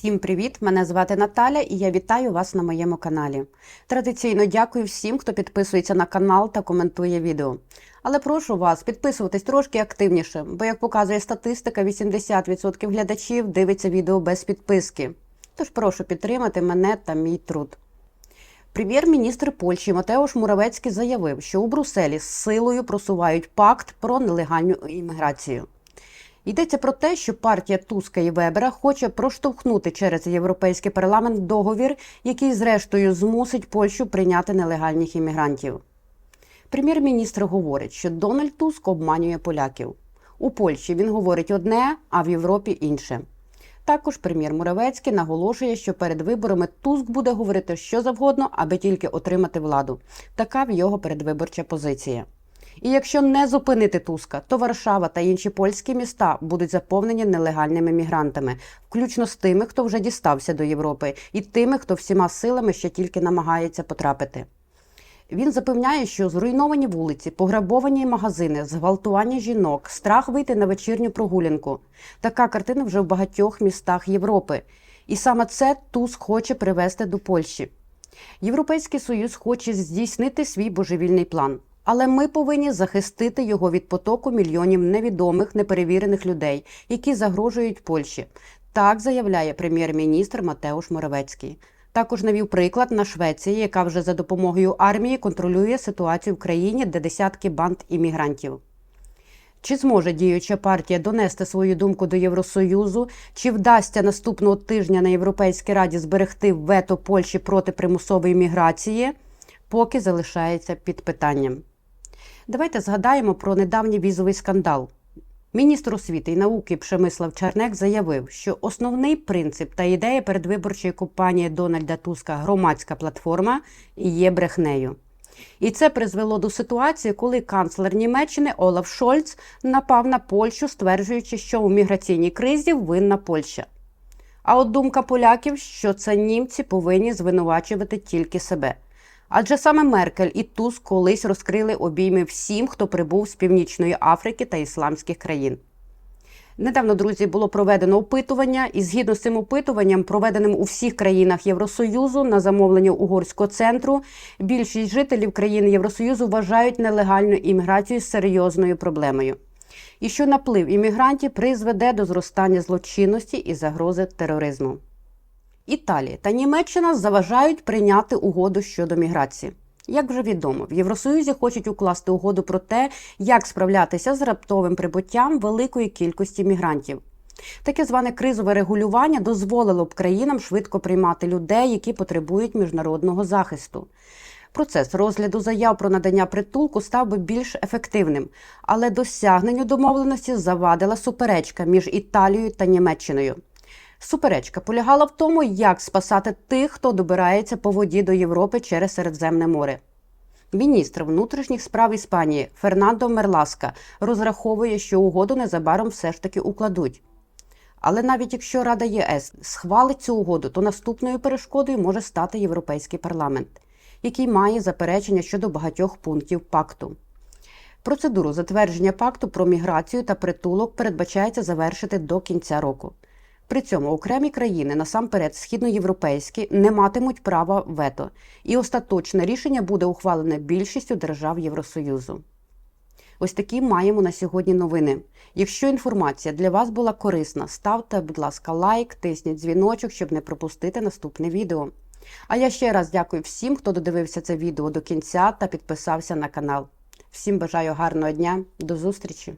Всім привіт! Мене звати Наталя і я вітаю вас на моєму каналі. Традиційно дякую всім, хто підписується на канал та коментує відео. Але прошу вас підписуватись трошки активніше, бо, як показує статистика, 80% глядачів дивиться відео без підписки. Тож прошу підтримати мене та мій труд. Прем'єр-міністр Польщі Матеуш Муравецький заявив, що у Брюсселі з силою просувають пакт про нелегальну імміграцію. Йдеться про те, що партія Туска і Вебера хоче проштовхнути через європейський парламент договір, який зрештою змусить Польщу прийняти нелегальних іммігрантів. Прем'єр-міністр говорить, що Дональд Туск обманює поляків. У Польщі він говорить одне, а в Європі інше. Також прем'єр Муравецький наголошує, що перед виборами Туск буде говорити що завгодно, аби тільки отримати владу. Така в його передвиборча позиція. І якщо не зупинити Туска, то Варшава та інші польські міста будуть заповнені нелегальними мігрантами, включно з тими, хто вже дістався до Європи, і тими, хто всіма силами ще тільки намагається потрапити. Він запевняє, що зруйновані вулиці, пограбовані магазини, зґвалтування жінок, страх вийти на вечірню прогулянку. Така картина вже в багатьох містах Європи. І саме це Туск хоче привести до Польщі. Європейський Союз хоче здійснити свій божевільний план. Але ми повинні захистити його від потоку мільйонів невідомих неперевірених людей, які загрожують Польщі. Так заявляє прем'єр-міністр Матеуш Моравецький. Також навів приклад на Швеції, яка вже за допомогою армії контролює ситуацію в країні, де десятки банд іммігрантів. Чи зможе діюча партія донести свою думку до Євросоюзу? Чи вдасться наступного тижня на Європейській раді зберегти вето Польщі проти примусової міграції? Поки залишається під питанням. Давайте згадаємо про недавній візовий скандал. Міністр освіти і науки Пшемислав Чернек заявив, що основний принцип та ідея передвиборчої кампанії Дональда Туска громадська платформа є брехнею. І це призвело до ситуації, коли канцлер Німеччини Олаф Шольц напав на Польщу, стверджуючи, що у міграційній кризі винна Польща. А от думка поляків, що це німці повинні звинувачувати тільки себе. Адже саме Меркель і Туск колись розкрили обійми всім, хто прибув з Північної Африки та ісламських країн. Недавно, друзі, було проведено опитування, і згідно з цим опитуванням, проведеним у всіх країнах Євросоюзу на замовлення угорського центру, більшість жителів країн Євросоюзу вважають нелегальну імміграцію серйозною проблемою. І що наплив іммігрантів призведе до зростання злочинності і загрози тероризму. Італія та Німеччина заважають прийняти угоду щодо міграції. Як вже відомо, в Євросоюзі хочуть укласти угоду про те, як справлятися з раптовим прибуттям великої кількості мігрантів. Таке зване кризове регулювання дозволило б країнам швидко приймати людей, які потребують міжнародного захисту. Процес розгляду заяв про надання притулку став би більш ефективним, але досягненню домовленості завадила суперечка між Італією та Німеччиною. Суперечка полягала в тому, як спасати тих, хто добирається по воді до Європи через Середземне море. Міністр внутрішніх справ Іспанії Фернандо Мерласка розраховує, що угоду незабаром все ж таки укладуть. Але навіть якщо Рада ЄС схвалить цю угоду, то наступною перешкодою може стати Європейський парламент, який має заперечення щодо багатьох пунктів пакту. Процедуру затвердження пакту про міграцію та притулок передбачається завершити до кінця року. При цьому окремі країни, насамперед східноєвропейські, не матимуть права вето, і остаточне рішення буде ухвалене більшістю держав Євросоюзу. Ось такі маємо на сьогодні новини. Якщо інформація для вас була корисна, ставте, будь ласка, лайк, тисніть дзвіночок, щоб не пропустити наступне відео. А я ще раз дякую всім, хто додивився це відео до кінця та підписався на канал. Всім бажаю гарного дня, до зустрічі!